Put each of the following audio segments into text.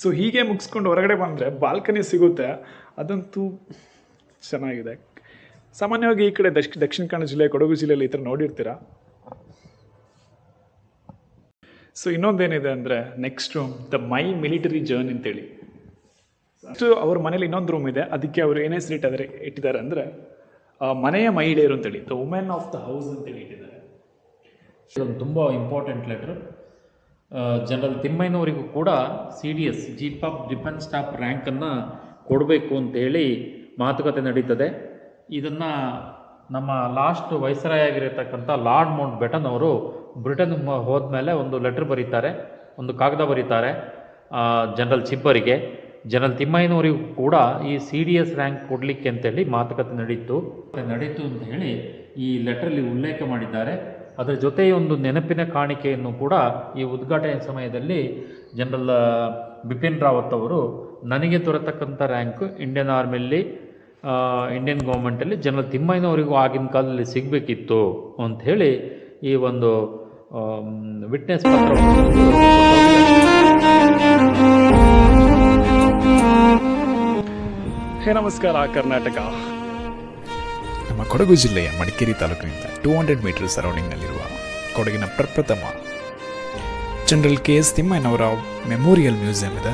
So ಹೀಗೆ ಮುಗಿಸ್ಕೊಂಡು ಹೊರಗಡೆ ಬಂದರೆ ಬಾಲ್ಕನಿ ಸಿಗುತ್ತೆ. ಅದಂತೂ ಚೆನ್ನಾಗಿದೆ. ಸಾಮಾನ್ಯವಾಗಿ ಈ ಕಡೆ ದಕ್ಷ, ದಕ್ಷಿಣ ಕನ್ನಡ ಜಿಲ್ಲೆ, ಕೊಡಗು ಜಿಲ್ಲೆಯಲ್ಲಿ ಈ ಥರ ನೋಡಿರ್ತೀರಾ? ಸೊ ಇನ್ನೊಂದೇನಿದೆ ಅಂದರೆ next room the my military journey ಅಂತೇಳಿ. ಅಷ್ಟು ಅವ್ರ ಮನೇಲಿ ಇನ್ನೊಂದು ರೂಮ್ ಇದೆ. ಅದಕ್ಕೆ ಅವರು ಏನೇ ಹೆಸರು ಇಟ್ಟಿದ್ದಾರೆ ಇಟ್ಟಿದ್ದಾರೆ ಅಂದರೆ ಮನೆಯ ಮಹಿಳೆಯರು ಅಂತೇಳಿ the women of the house ಅಂತೇಳಿ ಇಟ್ಟಿದ್ದಾರೆ. ಇದೊಂದು ತುಂಬ ಇಂಪಾರ್ಟೆಂಟ್ ಲೆಟ್ರ್ ಜನರಲ್ ತಿಮ್ಮಯ್ಯನವರಿಗೂ ಕೂಡ C D S chief of defence staff ರ್ಯಾಂಕನ್ನು ಕೊಡಬೇಕು ಅಂತೇಳಿ ಮಾತುಕತೆ ನಡೀತದೆ. ಇದನ್ನು ನಮ್ಮ ಲಾಸ್ಟ್ ವೈಸರಾಯ್ ಆಗಿರತಕ್ಕಂಥ ಲಾರ್ಡ್ ಮೌಂಟ್ ಬೆಟನ್ ಅವರು ಬ್ರಿಟನ್ ಹೋದ್ಮೇಲೆ ಒಂದು ಲೆಟ್ರ್ ಬರೀತಾರೆ, ಒಂದು ಕಾಗದ ಬರೀತಾರೆ ಜನರಲ್ ಚಿಬ್ಬರಿಗೆ ಜನರಲ್ ತಿಮ್ಮಯ್ಯನವರಿಗೂ ಕೂಡ ಈ ಸಿ ಡಿ ಎಸ್ ರ್ಯಾಂಕ್ ಕೊಡಲಿಕ್ಕೆ ಅಂತೇಳಿ ಮಾತುಕತೆ ನಡೀತು. ನಡೀತು ಅಂತ ಹೇಳಿ ಈ ಲೆಟ್ರಲ್ಲಿ ಉಲ್ಲೇಖ ಮಾಡಿದ್ದಾರೆ. ಅದರ ಜೊತೆ ಒಂದು ನೆನಪಿನ ಕಾಣಿಕೆಯನ್ನು ಕೂಡ ಈ ಉದ್ಘಾಟನೆ ಸಮಯದಲ್ಲಿ ಜನರಲ್ ಬಿಪಿನ್ ರಾವತ್ ಅವರು ನನಗೆ ದೊರೆತಕ್ಕಂಥ ರ್ಯಾಂಕ್ ಇಂಡಿಯನ್ ಆರ್ಮಿಯಲ್ಲಿ ಇಂಡಿಯನ್ ಗೌರ್ಮೆಂಟಲ್ಲಿ ಜನರಲ್ ತಿಮ್ಮಯ್ಯನವರಿಗೂ ಆಗಿನ ಕಾಲದಲ್ಲಿ ಸಿಗಬೇಕಿತ್ತು ಅಂಥೇಳಿ ಈ ಒಂದು ವಿಟ್ನೆಸ್ ಹೇ ನಮಸ್ಕಾರ, ಕರ್ನಾಟಕ. ನಮ್ಮ ಕೊಡಗು ಜಿಲ್ಲೆಯ ಮಡಿಕೇರಿ ತಾಲೂಕಿನಿಂದ ಟೂ ಹಂಡ್ರೆಡ್ ಮೀಟರ್ ಸರೌಂಡಿಂಗ್ನಲ್ಲಿರುವ ಕೊಡಗಿನ ಪ್ರಪ್ರಥಮ ಜನರಲ್ ಕೆ ಎಸ್ ತಿಮ್ಮಯ್ಯನವರ ಮೆಮೋರಿಯಲ್ ಮ್ಯೂಸಿಯಂ ಇದೆ.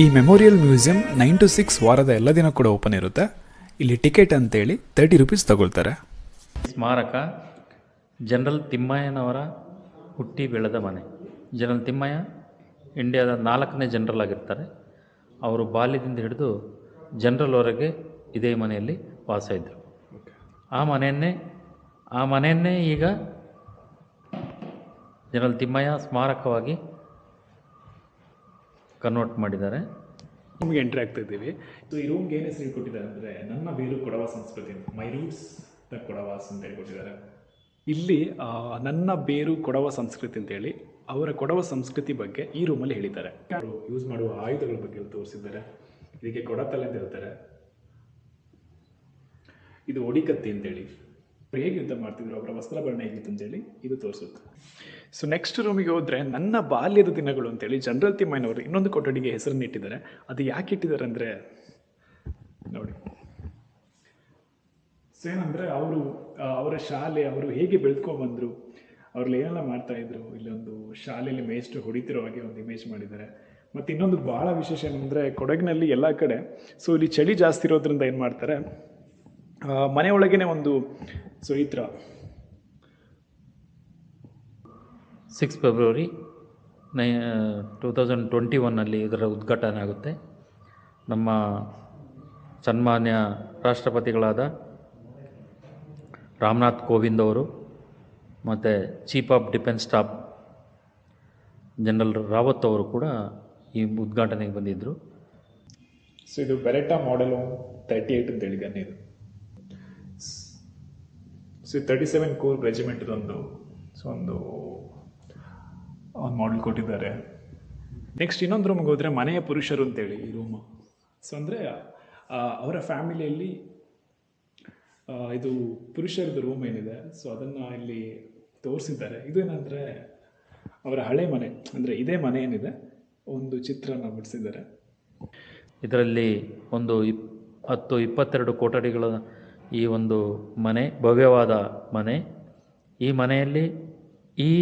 ಈ memorial museum nine to six ವಾರದ ಎಲ್ಲ ದಿನ ಕೂಡ ಓಪನ್ ಇರುತ್ತೆ. ಇಲ್ಲಿ ಟಿಕೆಟ್ ಅಂತೇಳಿ ತರ್ಟಿ ರುಪೀಸ್ ತಗೊಳ್ತಾರೆ. ಸ್ಮಾರಕ ಜನರಲ್ ತಿಮ್ಮಯ್ಯನವರ ಹುಟ್ಟಿ ಬೆಳೆದ ಮನೆ. ಜನರಲ್ ತಿಮ್ಮಯ್ಯ ಇಂಡಿಯಾದ ನಾಲ್ಕನೇ ಜನರಲ್ ಆಗಿರ್ತಾರೆ. ಅವರು ಬಾಲ್ಯದಿಂದ ಹಿಡಿದು ಜನರಲ್ವರೆಗೆ ಇದೇ ಮನೆಯಲ್ಲಿ ವಾಸ ಇದ್ದರು ಆ ಮನೆಯನ್ನೇ ಆ ಮನೆಯನ್ನೇ ಈಗ ಜನರಲ್ ತಿಮ್ಮಯ್ಯ ಸ್ಮಾರಕವಾಗಿ ಕನ್ವರ್ಟ್ ಮಾಡಿದ್ದಾರೆ. ನಿಮಗೆ ಎಂಟ್ರಿ ಆಗ್ತಾ ಇದ್ದೀವಿ. ಸೊ ಈ ರೂಮ್ಗೆ ಏನು ಹೆಸರು ಕೊಟ್ಟಿದ್ದಾರೆ ಅಂದರೆ ನನ್ನ ಬೇರು ಕೊಡವ ಸಂಸ್ಕೃತಿ ಮೈ ರೂಟ್ಸ್ ದ ಕೊಡವಾಸ್ ಅಂತ ಹೇಳ್ಕೊಟ್ಟಿದ್ದಾರೆ. ಇಲ್ಲಿ ನನ್ನ ಬೇರು ಕೊಡವ ಸಂಸ್ಕೃತಿ ಅಂತೇಳಿ ಅವರ ಕೊಡವ ಸಂಸ್ಕೃತಿ ಬಗ್ಗೆ ಈ ರೂಮಲ್ಲಿ ಹೇಳಿದ್ದಾರೆ. ಅವರು ಯೂಸ್ ಮಾಡುವ ಆಯುಧಗಳ ಬಗ್ಗೆ ತೋರಿಸಿದ್ದಾರೆ. ಇದಕ್ಕೆ ಕೊಡತಲೆ ಅಂತ ಹೇಳ್ತಾರೆ. ಇದು ಒಡಿಕತ್ತಿ ಅಂತೇಳಿ. ಹೇಗೆ ಯುದ್ಧ ಮಾಡ್ತಿದ್ರು? ಅವರ ವಸ್ತ್ರಾಭರಣ ಹೇಗಿತ್ತು ಅಂತೇಳಿ ಇದು ತೋರಿಸುತ್ತೆ. ಸೊ ನೆಕ್ಸ್ಟ್ ರೂಮಿಗೆ ಹೋದರೆ ನನ್ನ ಬಾಲ್ಯದ ದಿನಗಳು ಅಂತೇಳಿ ಜನರಲ್ ತಿಮ್ಮಯ್ಯನವರು ಇನ್ನೊಂದು ಕೊಠಡಿಗೆ ಹೆಸರನ್ನು ಇಟ್ಟಿದ್ದಾರೆ. ಅದು ಯಾಕೆ ಇಟ್ಟಿದ್ದಾರೆ ಅಂದರೆ, ನೋಡಿ. ಸೊ ಏನಂದರೆ ಅವರು ಅವರ ಶಾಲೆ ಅವರು ಹೇಗೆ ಬೆಳೆದ್ಕೊಂಡು ಬಂದರು? ಅವ್ರಲ್ಲಿ ಏನೆಲ್ಲ ಮಾಡ್ತಾ ಇದ್ರು? ಇಲ್ಲೊಂದು ಶಾಲೆಯಲ್ಲಿ ಮೇಸ್ಟ್ ಹೊಡಿತಿರೋ ಹಾಗೆ ಒಂದು ಇಮೇಜ್ ಮಾಡಿದ್ದಾರೆ. ಮತ್ತು ಇನ್ನೊಂದು ಭಾಳ ವಿಶೇಷ ಏನಂದರೆ ಕೊಡಗಿನಲ್ಲಿ ಎಲ್ಲ ಕಡೆ ಸೊ ಇಲ್ಲಿ ಚಳಿ ಜಾಸ್ತಿ ಇರೋದ್ರಿಂದ ಏನು ಮಾಡ್ತಾರೆ? ಮನೆಯೊಳಗೇನೆ ಒಂದು ಸೊ ಈ ಥರ ಸಿಕ್ಸ್ ಫೆಬ್ರವರಿ ನೈ ಟೂ ತೌಸಂಡ್ ಟ್ವೆಂಟಿ ಒನ್ನಲ್ಲಿ ಇದರ ಉದ್ಘಾಟನೆ ಆಗುತ್ತೆ. ನಮ್ಮ ಸನ್ಮಾನ್ಯ ರಾಷ್ಟ್ರಪತಿಗಳಾದ ರಾಮನಾಥ್ ಕೋವಿಂದ್ ಅವರು ಮತ್ತು chief of defence staff general Rawat ಅವರು ಕೂಡ ಈ ಉದ್ಘಾಟನೆಗೆ ಬಂದಿದ್ದರು ಸೊ ಇದು ಬೆರೆಟಾ ಮಾಡೆಲು ತರ್ಟಿ ಏಯ್ಟ್ ಅಂತ ಹೇಳಿ ಗನ್ ಇದು. ಸೊ ತರ್ಟಿ ಸೆವೆನ್ ಕೋರ್ ರೆಜಿಮೆಂಟ್ದೊಂದು ಸೊ ಒಂದು ಒಂದು ಮಾಡೆಲ್ ಕೊಟ್ಟಿದ್ದಾರೆ. ನೆಕ್ಸ್ಟ್ ಇನ್ನೊಂದು ರೂಮ್ಗೆ ಹೋದರೆ ಮನೆಯ ಪುರುಷರು ಅಂತೇಳಿ ಈ ರೂಮು ಸೊ ಅಂದರೆ ಅವರ ಫ್ಯಾಮಿಲಿಯಲ್ಲಿ ಇದು ಪುರುಷರದ್ದು ರೂಮ್ ಏನಿದೆ. ಸೊ ಅದನ್ನು ಇಲ್ಲಿ ತೋರಿಸಿದ್ದಾರೆ. ಇದು ಏನಂದರೆ, ಅವರ ಹಳೆ ಮನೆ. ಅಂದರೆ ಇದೇ ಮನೆ ಏನಿದೆ. ಒಂದು ಚಿತ್ರನ ಬಿಡಿಸಿದ್ದಾರೆ. ಇದರಲ್ಲಿ ಒಂದು ಇಪ್, ಹತ್ತು, ಇಪ್ಪತ್ತೆರಡು ಕೊಠಡಿಗಳ ಈ ಒಂದು ಮನೆ, ಭವ್ಯವಾದ ಮನೆ. ಈ ಮನೆಯಲ್ಲಿ ಈ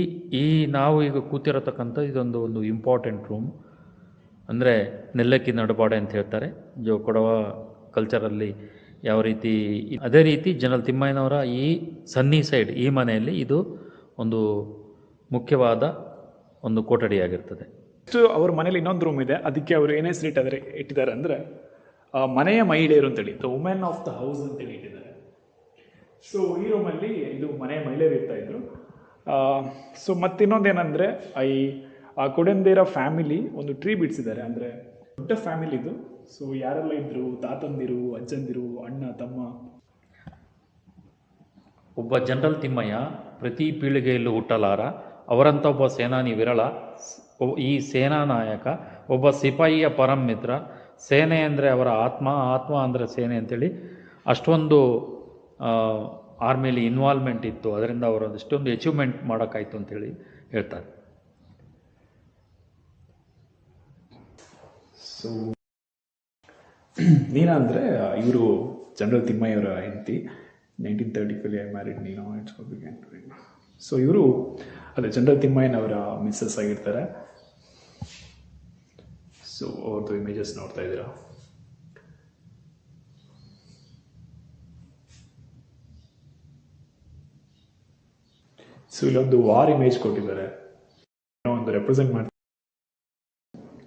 ಈ ನಾವು ಈಗ ಕೂತಿರತಕ್ಕಂಥ ಇದೊಂದು ಒಂದು ಇಂಪಾರ್ಟೆಂಟ್ ರೂಮ್ ಅಂದರೆ ನೆಲ್ಲಕ್ಕಿ ನಡುಬಾಡೆ ಅಂತ ಹೇಳ್ತಾರೆ. ಜೋ ಕೊಡವ ಕಲ್ಚರಲ್ಲಿ ಯಾವ ರೀತಿ ಅದೇ ರೀತಿ ಜನರಲ್ ತಿಮ್ಮಯ್ಯನವರ ಈ ಸನ್ನಿ ಸೈಡ್ ಈ ಮನೆಯಲ್ಲಿ ಇದು ಒಂದು ಮುಖ್ಯವಾದ ಒಂದು ಕೊಠಡಿಯಾಗಿರ್ತದೆ. ನೆಕ್ಸ್ಟ್ ಅವ್ರ ಮನೇಲಿ ಇನ್ನೊಂದು ರೂಮ್ ಇದೆ. ಅದಕ್ಕೆ ಅವರು ಏನೇ ಹೆಸರು ಇಟ್ಟಿದ್ದಾರೆ ಇಟ್ಟಿದ್ದಾರೆ ಅಂದರೆ ಮನೆಯ ಮಹಿಳೆಯರು ಅಂತೇಳಿ the women of the house ಅಂತೇಳಿ ಇಟ್ಟಿದ್ದಾರೆ. ಸೊ ಈ ರೂಮಲ್ಲಿ ಇದು ಮನೆ ಮಹಿಳೆಯರು ಇರ್ತಾ ಇದ್ರು. ಸೊ ಮತ್ತಿನ್ನೊಂದೇನೆಂದರೆ, ಐ, ಆ ಕುಡಂದೇರ ಫ್ಯಾಮಿಲಿ ಒಂದು ಟ್ರೀ ಬಿಡಿಸಿದ್ದಾರೆ. ಅಂದರೆ, ದೊಡ್ಡ ಫ್ಯಾಮಿಲಿ ಇದು. ಸೊ ಯಾರೆಲ್ಲ ಇದ್ರು? ತಾತಂದಿರು, ಅಜ್ಜಂದಿರು, ಅಣ್ಣ, ತಮ್ಮ? ಒಬ್ಬ ಜನರಲ್ ತಿಮ್ಮಯ್ಯ, ಪ್ರತಿ ಪೀಳಿಗೆಯಲ್ಲೂ ಹುಟ್ಟಲಾರ. ಅವರಂಥ ಒಬ್ಬ ಸೇನಾನಿ ವಿರಳ ಈ ಸೇನಾ ನಾಯಕ, ಒಬ್ಬ ಸಿಪಾಯಿಯ ಪರಂ ಮಿತ್ರ. ಸೇನೆ ಅಂದರೆ ಅವರ ಆತ್ಮ ಆತ್ಮ ಅಂದರೆ ಸೇನೆ ಅಂತೇಳಿ ಅಷ್ಟೊಂದು ಆರ್ಮಿಲಿ ಇನ್ವಾಲ್ವ್ಮೆಂಟ್ ಇತ್ತು. ಅದರಿಂದ ಅವರು ಇಷ್ಟೊಂದು ಅಚೀವ್ಮೆಂಟ್ ಮಾಡೋಕ್ಕಾಯ್ತು ಅಂತೇಳಿ ಹೇಳ್ತಾರೆ. ಸೊ ನೀನಾ ಅಂದರೆ, ಇವರು ಜನರಲ್ ತಿಮ್ಮಯ್ಯವರ ಹೆಂಡತಿ. ನೈನ್ಟೀನ್ ತರ್ಟಿ ಫೈಲಿ ಐ ಮ್ಯಾರಿಡ್ ನೀನು ಇಟ್ಸ್ ಸೊ ಇವರು, ಅದೇ ಜನರಲ್ ತಿಮ್ಮಯ್ಯನವರ ಮಿಸ್ಸಸ್ ಆಗಿರ್ತಾರೆ. ಸೊ ಅವ್ರದ್ದು ಇಮೇಜಸ್ ನೋಡ್ತಾ ಇದ್ದೀರಾ? ಸೊ ಇಲ್ಲೊಂದು ವಾರ್ ಇಮೇಜ್ ಕೊಟ್ಟಿದ್ದಾರೆ. ಏನೋ ಒಂದು ರೆಪ್ರೆಸೆಂಟ್ ಮಾಡ್ತಾರೆ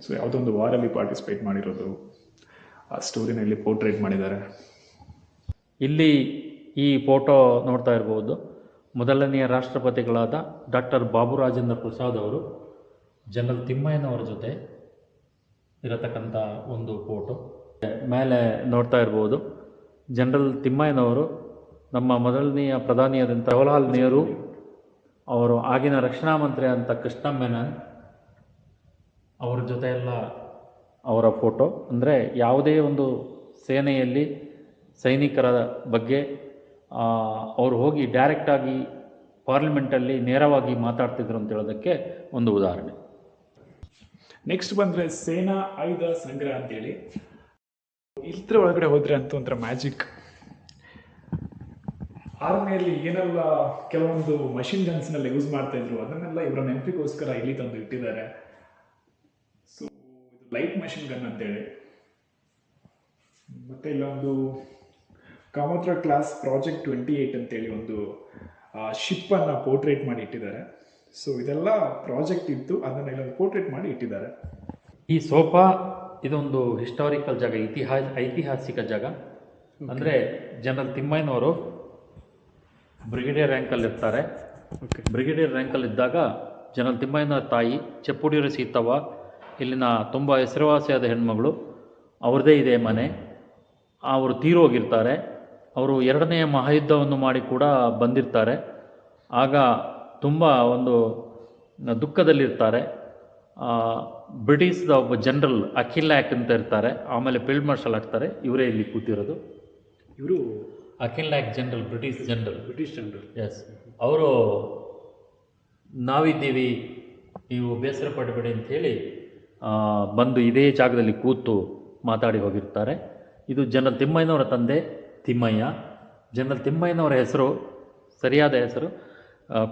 ಸೊ ಯಾವುದೋ ಒಂದು ವಾರಲ್ಲಿ ಪಾರ್ಟಿಸಿಪೇಟ್ ಮಾಡಿರೋದು. ಆ ಸ್ಟೋರಿನಲ್ಲಿ ಪೋರ್ಟ್ರೇಟ್ ಮಾಡಿದ್ದಾರೆ. ಇಲ್ಲಿ ಈ ಫೋಟೋ ನೋಡ್ತಾ ಇರಬಹುದು ಮೊದಲನೆಯ ರಾಷ್ಟ್ರಪತಿಗಳಾದ ಡಾಕ್ಟರ್ ಬಾಬು ರಾಜೇಂದ್ರ ಪ್ರಸಾದ್ ಅವರು ಜನರಲ್ ತಿಮ್ಮಯ್ಯನವರ ಜೊತೆ ಇರತಕ್ಕಂಥ ಒಂದು ಫೋಟೋ ಮೇಲೆ ನೋಡ್ತಾ ಇರ್ಬೋದು. ಜನರಲ್ ತಿಮ್ಮಯ್ಯನವರು ನಮ್ಮ ಮೊದಲನೆಯ ಪ್ರಧಾನಿಯಾದಂಥ ನೆಹರು ಅವರು ಆಗಿನ ರಕ್ಷಣಾ ಮಂತ್ರಿ ಅಂತ ಕೃಷ್ಣ ಮೆನನ್ ಅವರ ಜೊತೆ ಎಲ್ಲ ಅವರ ಫೋಟೋ, ಅಂದರೆ ಯಾವುದೇ ಒಂದು ಸೇನೆಯಲ್ಲಿ ಸೈನಿಕರ ಬಗ್ಗೆ ಅವರು ಹೋಗಿ ಡೈರೆಕ್ಟಾಗಿ ಪಾರ್ಲಿಮೆಂಟಲ್ಲಿ ನೇರವಾಗಿ ಮಾತಾಡ್ತಿದ್ರು ಅಂತ ಹೇಳೋದಕ್ಕೆ ಒಂದು ಉದಾಹರಣೆ. ನೆಕ್ಸ್ಟ್ ಬಂದರೆ ಸೇನಾ ಆಯುಧ ಸಂಗ್ರಹ ಅಂತೇಳಿ. ಇಲ್ತ್ರ ಒಳಗಡೆ ಹೋದರೆ ಅಂತೂ ಒಂಥರ ಮ್ಯಾಜಿಕ್ ಆರ್ಮಿಯಲ್ಲಿ ಏನೆಲ್ಲ ಕೆಲವೊಂದು ಮಷಿನ್ ಗನ್ಸ್ನೆಲ್ಲ ಯೂಸ್ ಮಾಡ್ತಾ ಇದ್ರು ಅದನ್ನೆಲ್ಲ ಇವರ ನೆನಪಿಗೋಸ್ಕರ ಇಲ್ಲಿ ತಂದು ಇಟ್ಟಿದ್ದಾರೆ. ಸೊ ಇದು ಲೈಟ್ ಮಷಿನ್ ಗನ್ ಅಂತೇಳಿ. ಮತ್ತೆ ಇಲ್ಲೊಂದು ಕಾಮತ್ರ ಕ್ಲಾಸ್ ಪ್ರಾಜೆಕ್ಟ್ ಟ್ವೆಂಟಿ ಏಯ್ಟ್ ಅಂತೇಳಿ ಒಂದು ಶಿಪ್ ಅನ್ನ ಪೋರ್ಟ್ರೇಟ್ ಮಾಡಿ ಇಟ್ಟಿದ್ದಾರೆ. ಸೊ ಇದೆಲ್ಲ ಪ್ರಾಜೆಕ್ಟ್ ಇತ್ತು ಅದನ್ನ ಇಲ್ಲೊಂದು ಪೋರ್ಟ್ರೇಟ್ ಮಾಡಿ ಇಟ್ಟಿದ್ದಾರೆ. ಈ ಸೋಫಾ ಇದೊಂದು ಹಿಸ್ಟಾರಿಕಲ್ ಜಾಗ ಇತಿಹಾಸ ಐತಿಹಾಸಿಕ ಜಾಗ. ಅಂದರೆ ಜನರಲ್ ತಿಮ್ಮಯ್ಯನವರು ಬ್ರಿಗೇಡಿಯರ್ ರ್ಯಾಂಕಲ್ಲಿ ಇರ್ತಾರೆ. ಓಕೆ ಬ್ರಿಗೇಡಿಯರ್ ರ್ಯಾಂಕಲ್ಲಿ ಇದ್ದಾಗ ಜನರಲ್ ತಿಮ್ಮಯ್ಯನ ತಾಯಿ ಚೆಪ್ಪುಡಿಯರ ಸೀತವ್ವ ಇಲ್ಲಿನ ತುಂಬ ಹೆಸರುವಾಸಿಯಾದ ಹೆಣ್ಮಗಳು ಅವ್ರದ್ದೇ ಇದೆ ಮನೆ. ಅವರು ತೀರೋಗಿರ್ತಾರೆ ಅವರು ಎರಡನೆಯ ಮಹಾಯುದ್ಧವನ್ನು ಮಾಡಿ ಕೂಡ ಬಂದಿರ್ತಾರೆ. ಆಗ ತುಂಬ ಒಂದು ದುಃಖದಲ್ಲಿರ್ತಾರೆ. ಬ್ರಿಟಿಷ್ದ ಒಬ್ಬ ಜನರಲ್ ಅಖಿಲ್ ಆ್ಯಕ್ ಅಂತ ಇರ್ತಾರೆ. ಆಮೇಲೆ ಫೀಲ್ಡ್ ಮಾರ್ಷಲ್ ಆಗ್ತಾರೆ. ಇವರೇ ಇಲ್ಲಿ ಕೂತಿರೋದು. ಇವರು Auchinleck general British general. British general. Yes ಅವರು ನಾವಿದ್ದೀವಿ ನೀವು ಬೇಸರ ಪಡಬೇಡಿ ಅಂಥೇಳಿ ಬಂದು ಇದೇ ಜಾಗದಲ್ಲಿ ಕೂತು ಮಾತಾಡಿ ಹೋಗಿರ್ತಾರೆ. ಇದು ಜನರಲ್ ತಿಮ್ಮಯ್ಯನವರ ತಂದೆ ತಿಮ್ಮಯ್ಯ. ಜನರಲ್ ತಿಮ್ಮಯ್ಯನವರ ಹೆಸರು ಸರಿಯಾದ ಹೆಸರು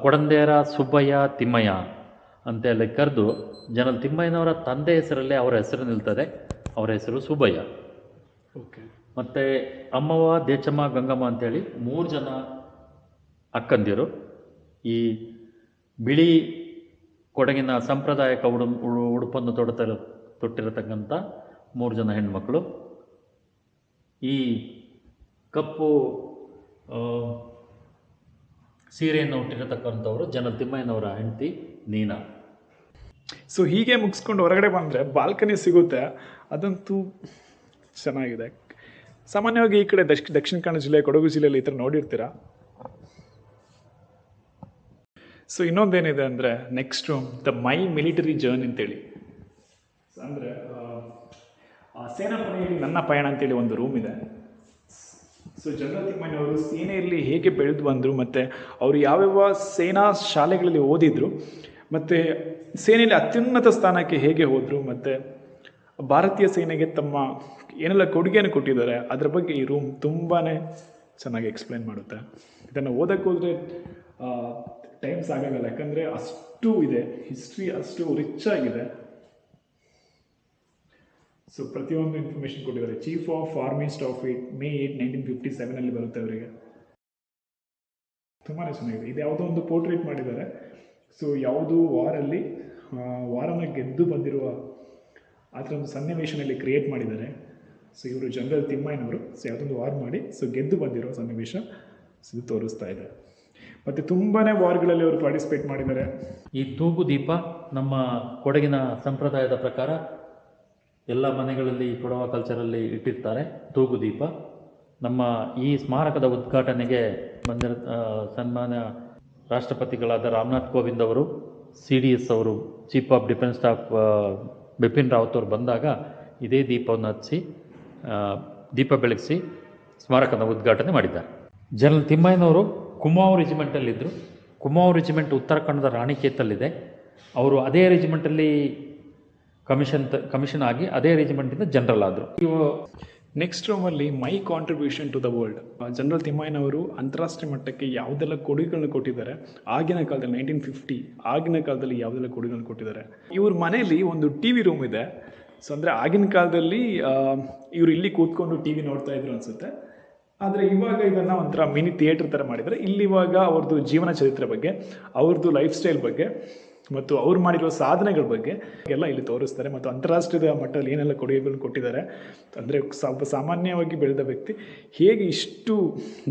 ಕೊಡಂದೇರ ಸುಬ್ಬಯ್ಯ ತಿಮ್ಮಯ್ಯ ಅಂತೆಲ್ಲ ಕರೆದು ಜನರಲ್ ತಿಮ್ಮಯ್ಯನವರ ತಂದೆ ಹೆಸರಲ್ಲೇ ಅವರ ಹೆಸರು ನಿಲ್ತದೆ. ಅವರ ಹೆಸರು ಸುಬ್ಬಯ್ಯ. ಓಕೆ. ಮತ್ತು ಅಮ್ಮವ ದೇಚಮ್ಮ, ಗಂಗಮ್ಮ ಅಂತೇಳಿ ಮೂರು ಜನ ಅಕ್ಕಂದಿರು. ಈ ಬಿಳಿ ಕೊಡಗಿನ ಸಾಂಪ್ರದಾಯಿಕ ಉಡು, ಉಡು- ಉಡುಪನ್ನು ತೊಡುತ್ತರ ತೊಟ್ಟಿರತಕ್ಕಂಥ ಮೂರು ಜನ ಹೆಣ್ಮಕ್ಳು. ಈ ಕಪ್ಪು ಸೀರೆಯನ್ನು ಹುಟ್ಟಿರತಕ್ಕಂಥವರು ಜನ ತಿಮ್ಮಯ್ಯನವರ ಹೆಂಡತಿ ನೀನಾ. ಸೊ ಹೀಗೆ ಮುಗಿಸ್ಕೊಂಡು ಹೊರಗಡೆ ಬಂದರೆ ಬಾಲ್ಕನಿ ಸಿಗುತ್ತೆ. ಅದಂತೂ ಚೆನ್ನಾಗಿದೆ. ಸಾಮಾನ್ಯವಾಗಿ ಈ ಕಡೆ ದಕ್ಷ, ದಕ್ಷಿಣ ಕನ್ನಡ ಜಿಲ್ಲೆ, ಕೊಡಗು ಜಿಲ್ಲೆಯಲ್ಲಿ ಈ ಥರ ನೋಡಿರ್ತೀರಾ? ಸೊ ಇನ್ನೊಂದೇನಿದೆ ಅಂದರೆ next the my military journey ಅಂತೇಳಿ. ಅಂದರೆ ಸೇನಾಪಡೆಯಲ್ಲಿ ನನ್ನ ಪಯಣ ಅಂತೇಳಿ ಒಂದು ರೂಮ್ ಇದೆ. ಸೊ ಜನರಲ್ ತಿಮ್ಮಯ್ಯನವರು ಸೇನೆಯಲ್ಲಿ ಹೇಗೆ ಬೆಳೆದು ಬಂದರು, ಮತ್ತು ಅವರು ಯಾವ್ಯಾವ ಸೇನಾ ಶಾಲೆಗಳಲ್ಲಿ ಓದಿದ್ರು, ಮತ್ತು ಸೇನೆಯಲ್ಲಿ ಅತ್ಯುನ್ನತ ಸ್ಥಾನಕ್ಕೆ ಹೇಗೆ ಹೋದರು, ಮತ್ತು ಭಾರತೀಯ ಸೇನೆಗೆ ತಮ್ಮ ಏನೆಲ್ಲ ಕೊಡುಗೆಯನ್ನು ಕೊಟ್ಟಿದ್ದಾರೆ, ಅದರ ಬಗ್ಗೆ ಈ ರೂಮ್ ತುಂಬಾ ಚೆನ್ನಾಗಿ ಎಕ್ಸ್ಪ್ಲೈನ್ ಮಾಡುತ್ತೆ. ಇದನ್ನು ಓದಕ್ಕೆ ಹೋದರೆ ಟೈಮ್ ಸಾಕಾಗಲ್ಲ. ಯಾಕಂದರೆ ಅಷ್ಟು ಇದೆ ಹಿಸ್ಟ್ರಿ ಅಷ್ಟು ರಿಚ್ ಆಗಿದೆ. ಸೊ ಪ್ರತಿಯೊಂದು ಇನ್ಫಾರ್ಮೇಷನ್ ಕೊಟ್ಟಿದ್ದಾರೆ. Chief of army staff it may eight nineteen fifty ಸೆವೆನಲ್ಲಿ ಬರುತ್ತೆ ಅವರಿಗೆ. ತುಂಬಾ ಚೆನ್ನಾಗಿದೆ. ಇದು ಯಾವುದೋ ಒಂದು ಪೋರ್ಟ್ರೇಟ್ ಮಾಡಿದ್ದಾರೆ. ಸೊ ಯಾವುದು ವಾರಲ್ಲಿ ವಾರನ ಗೆದ್ದು ಬಂದಿರುವ ಆ ಥರ ಒಂದು ಸನ್ನಿವೇಶನಲ್ಲಿ ಕ್ರಿಯೇಟ್ ಮಾಡಿದ್ದಾರೆ. ಸೊ ಇವರು ಜನರಲ್ ತಿಮ್ಮಯ್ಯನವರು ಸೊ ಯಾವುದೊಂದು ವಾರ್ ಮಾಡಿ ಸೊ ಗೆದ್ದು ಬಂದಿರೋ ಸನ್ನಿವೇಶ ಸೊ, ಇದು ತೋರಿಸ್ತಾ ಇದೆ. ಮತ್ತು ತುಂಬಾ ವಾರ್ಗಳಲ್ಲಿ ಅವರು ಪಾರ್ಟಿಸಿಪೇಟ್ ಮಾಡಿದ್ದಾರೆ. ಈ ತೂಗು ದೀಪ ನಮ್ಮ ಕೊಡಗಿನ ಸಂಪ್ರದಾಯದ ಪ್ರಕಾರ ಎಲ್ಲ ಮನೆಗಳಲ್ಲಿ, ಕೊಡವ ಕಲ್ಚರಲ್ಲಿ ಇಟ್ಟಿರ್ತಾರೆ, ತೂಗು ದೀಪ. ನಮ್ಮ ಈ ಸ್ಮಾರಕದ ಉದ್ಘಾಟನೆಗೆ ಬಂದಿರ ಸನ್ಮಾನ ರಾಷ್ಟ್ರಪತಿಗಳಾದ ರಾಮನಾಥ್ ಕೋವಿಂದ್ ಅವರು, ಸಿ ಡಿ ಎಸ್ ಅವರು chief of defence staff Bipin Rawat ಅವರು ಬಂದಾಗ ಇದೇ ದೀಪವನ್ನು ಹಚ್ಚಿ ದೀಪ ಬೆಳಗಿಸಿ ಸ್ಮಾರಕದ ಉದ್ಘಾಟನೆ ಮಾಡಿದ್ದಾರೆ. ಜನರಲ್ ತಿಮ್ಮಯ್ಯನವರು ಕುಮಾವು ರೆಜಿಮೆಂಟಲ್ಲಿದ್ದರು. ಕುಮಾವ್ ರೆಜಿಮೆಂಟ್ ಉತ್ತರಾಖಂಡದ ರಾಣಿಕೇತಲ್ಲಿದೆ. ಅವರು ಅದೇ ರೆಜಿಮೆಂಟಲ್ಲಿ ಕಮಿಷನ್ ಕಮಿಷನ್ ಆಗಿ ಅದೇ ರೆಜಿಮೆಂಟಿಂದ ಜನರಲ್ ಆದರು. ಇವು ನೆಕ್ಸ್ಟ್ ರೂಮಲ್ಲಿ my contribution to the world general ತಿಮ್ಮಯ್ಯನವರು ಅಂತಾರಾಷ್ಟ್ರೀಯ ಮಟ್ಟಕ್ಕೆ ಯಾವುದೆಲ್ಲ ಕೊಡುಗೆಗಳನ್ನ ಕೊಟ್ಟಿದ್ದಾರೆ, ಆಗಿನ ಕಾಲದಲ್ಲಿ ನೈನ್ಟೀನ್ ಫಿಫ್ಟಿ ಆಗಿನ ಕಾಲದಲ್ಲಿ ಯಾವುದೆಲ್ಲ ಕೊಡುಗೆಗಳನ್ನ ಕೊಟ್ಟಿದ್ದಾರೆ. ಇವ್ರ ಮನೆಯಲ್ಲಿ ಒಂದು ಟಿ ವಿ ರೂಮ್ ಇದೆ. ಸೊ ಅಂದರೆ ಆಗಿನ ಕಾಲದಲ್ಲಿ ಇವರು ಇಲ್ಲಿ ಕೂತ್ಕೊಂಡು ಟಿ ವಿ ನೋಡ್ತಾ ಇದ್ರು ಅನಿಸುತ್ತೆ. ಆದರೆ ಇವಾಗ ಇದನ್ನು ಒಂಥರ ಮಿನಿ ಥಿಯೇಟರ್ ಥರ ಮಾಡಿದರೆ ಇಲ್ಲಿ ಇವಾಗ ಅವ್ರದ್ದು ಜೀವನ ಚರಿತ್ರೆ ಬಗ್ಗೆ ಅವ್ರದ್ದು ಲೈಫ್ ಸ್ಟೈಲ್ ಬಗ್ಗೆ. ಮತ್ತು ಅವ್ರು ಮಾಡಿರೋ ಸಾಧನೆಗಳ ಬಗ್ಗೆ ಎಲ್ಲ ಇಲ್ಲಿ ತೋರಿಸ್ತಾರೆ ಮತ್ತು ಅಂತಾರಾಷ್ಟ್ರೀಯ ಮಟ್ಟದಲ್ಲಿ ಏನೆಲ್ಲ ಕೊಡುಗೆಗಳನ್ನು ಕೊಟ್ಟಿದ್ದಾರೆ. ಅಂದರೆ ಒಬ್ಬ ಸಾಮಾನ್ಯವಾಗಿ ಬೆಳೆದ ವ್ಯಕ್ತಿ ಹೇಗೆ ಇಷ್ಟು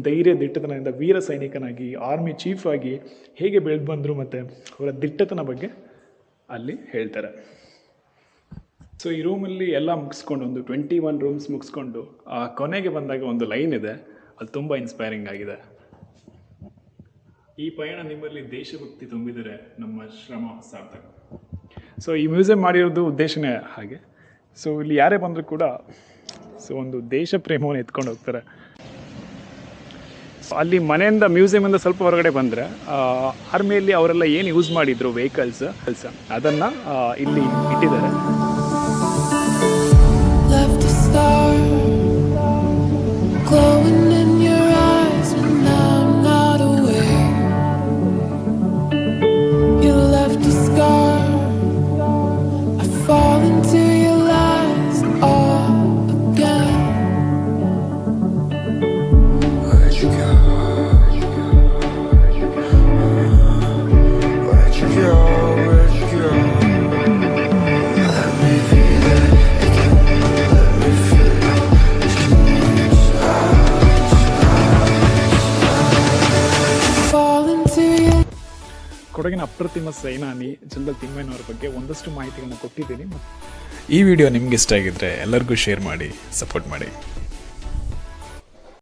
ಧೈರ್ಯ, ದಿಟ್ಟತನದಿಂದ ವೀರ ಸೈನಿಕನಾಗಿ ಆರ್ಮಿ ಚೀಫ್ ಆಗಿ ಹೇಗೆ ಬೆಳೆದು ಬಂದರು ಮತ್ತು ಅವರ ದಿಟ್ಟತನ ಬಗ್ಗೆ ಅಲ್ಲಿ ಹೇಳ್ತಾರೆ. ಸೊ ಈ ರೂಮಲ್ಲಿ ಎಲ್ಲ ಮುಗಿಸ್ಕೊಂಡು ಒಂದು ಟ್ವೆಂಟಿ ಒನ್ ರೂಮ್ಸ್ ಮುಗಿಸ್ಕೊಂಡು ಆ ಕೊನೆಗೆ ಬಂದಾಗ ಒಂದು ಲೈನ್ ಇದೆ. ಅದು ತುಂಬ ಇನ್ಸ್ಪೈರಿಂಗ್ ಆಗಿದೆ. ಈ ಪಯಣ ನಿಮ್ಮಲ್ಲಿ ದೇಶಭಕ್ತಿ ತುಂಬಿದರೆ ನಮ್ಮ ಶ್ರಮ ಸಾರ್ಥಕ. ಸೊ ಈ ಮ್ಯೂಸಿಯಂ ಮಾಡಿರೋದು ಉದ್ದೇಶನೇ ಹಾಗೆ. ಸೊ ಇಲ್ಲಿ ಯಾರೇ ಬಂದರೂ ಕೂಡ ಸೊ ಒಂದು ದೇಶ ಪ್ರೇಮವನ್ನು ಎತ್ಕೊಂಡು ಹೋಗ್ತಾರೆ. ಅಲ್ಲಿ ಮನೆಯಿಂದ ಮ್ಯೂಸಿಯಮಿಂದ ಸ್ವಲ್ಪ ಹೊರಗಡೆ ಬಂದರೆ ಆರ್ಮಿಯಲ್ಲಿ ಅವರೆಲ್ಲ ಏನು ಯೂಸ್ ಮಾಡಿದ್ರು ವೆಹಿಕಲ್ಸ್ ಅದನ್ನು ಇಲ್ಲಿ ಇಟ್ಟಿದ್ದಾರೆ. ಕೊಡಗಿನ ಅಪ್ರತಿಮ ಸೈನಾನಿ ಜನರಲ್ ತಿಮ್ಮಯ್ಯನವರ ಬಗ್ಗೆ ಒಂದಷ್ಟು ಮಾಹಿತಿಗಳನ್ನ ಕೊಟ್ಟಿದ್ದೀನಿ. ಈ ವಿಡಿಯೋ ನಿಮ್ಗೆ ಇಷ್ಟ ಆಗಿದ್ರೆ ಎಲ್ಲರಿಗೂ ಶೇರ್ ಮಾಡಿ, ಸಪೋರ್ಟ್ ಮಾಡಿ.